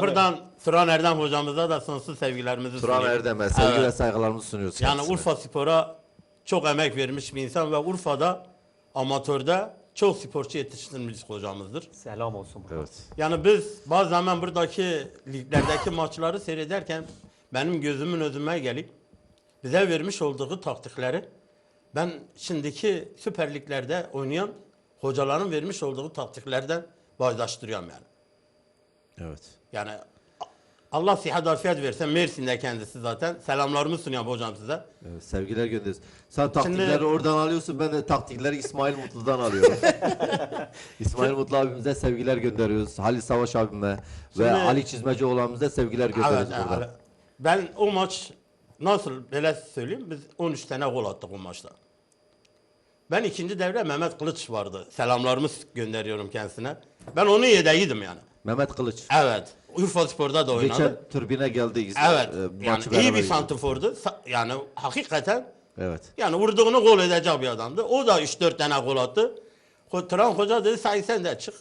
buradan Turan Erdem hocamıza da sonsuz sevgilerimizi Turan sunuyoruz. Erdem'e sevgi Evet. ve saygılarımızı sunuyoruz Yani kendisine. Urfa Spor'a çok emek vermiş bir insan ve Urfa'da amatörde çok sporcu yetiştirmiş hocamızdır. Selam olsun. Evet. Yani biz bazen ben buradaki liglerdeki maçları seyrederken benim gözümün özüme gelip bize vermiş olduğu taktikleri ben şimdiki Süper Liglerde oynayan hocaların vermiş olduğu taktiklerden bağdaştırıyorum yani. Evet. Yani Allah sihat afiyet versin. Mersin'de kendisi zaten. Selamlarımı sunuyorum hocam size. Evet, sevgiler gönderiyoruz. Sen taktikleri Şimdi- oradan alıyorsun, ben de taktikleri İsmail Mutlu'dan alıyorum. İsmail Mutlu abimize sevgiler gönderiyoruz. Halil Savaş abime ve Şimdi- Ali Çizmeci abimize sevgiler gönderiyoruz Evet, evet. Ben o maç nasıl böyle söyleyeyim biz 13 tane gol attık o maçta. Ben ikinci devre Mehmet Kılıç vardı. Selamlarımı gönderiyorum kendisine. Ben onun yedeğiydim yani. Mehmet Kılıç. Evet. Urfa Spor'da da oynadı. Geçen türbine geldi. Evet. e, yani iyi bir santifordu. Sa- Yani hakikaten Evet. yani vurduğunu gol edecek bir adamdı. O da 3-4 tane gol attı. Turan Hoca dedi sahi sen de çık.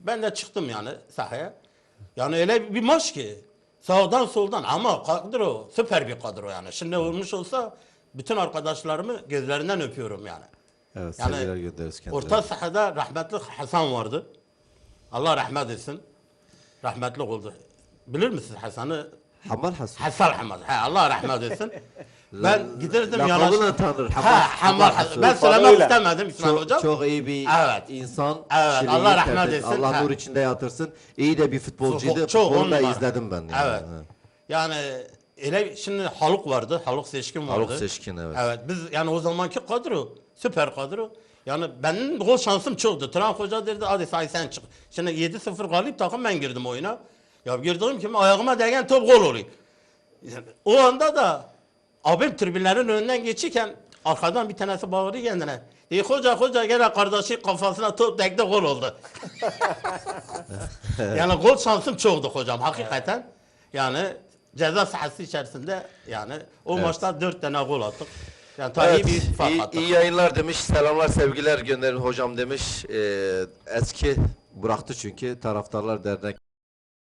Ben de çıktım yani sahaya. Yani öyle bir maç ki sağdan soldan ama kadro süper bir kadro yani. Şimdi olmuş olsa bütün arkadaşlarımı gözlerinden öpüyorum yani. Evet, Yani. Orta sahada rahmetli Hasan vardı. Allah rahmet etsin. Rahmetli oldu. Bilir misiniz Hasan'ı? Hamal Hasan. Hasan Hamad. He, Allah rahmet etsin. ben giderdim yanaş. da tanır. Ha, Hamal- Hamal Hamal Hasan. Ben söylemek öyle. istemedim İsmail Çok, Hocam. çok iyi bir Evet. insan. Evet, Allah rahmet etsin. Allah Ha. nur içinde yatırsın. İyi de bir futbolcuydu. Çok- çok Onu da izledim ben. Yani. Evet. Yani öyle şimdi Haluk vardı. Haluk Seçkin vardı. Haluk Seçkin, evet. Evet biz yani o zamanki kadro süper kadro. Yani benim gol şansım çoktu. Turan Hoca dedi hadi say sen çık. Şimdi 7-0 galip takım ben girdim oyuna. Ya girdiğim gibi ayağıma değen top gol oluyor. Yani o anda da abim tribünlerin önünden geçirken arkadan bir tanesi bağırıyor kendine. Diyor hoca hoca gene kardeşi kafasına top dekti gol oldu. yani gol şansım çoktu hocam hakikaten. Yani ceza sahası içerisinde yani o maçta dört tane gol attık. Yani tarihi Evet, bir fark iyi, iyi yayınlar demiş. Selamlar, sevgiler gönderin hocam demiş. Ee, eski bıraktı çünkü taraftarlar dernek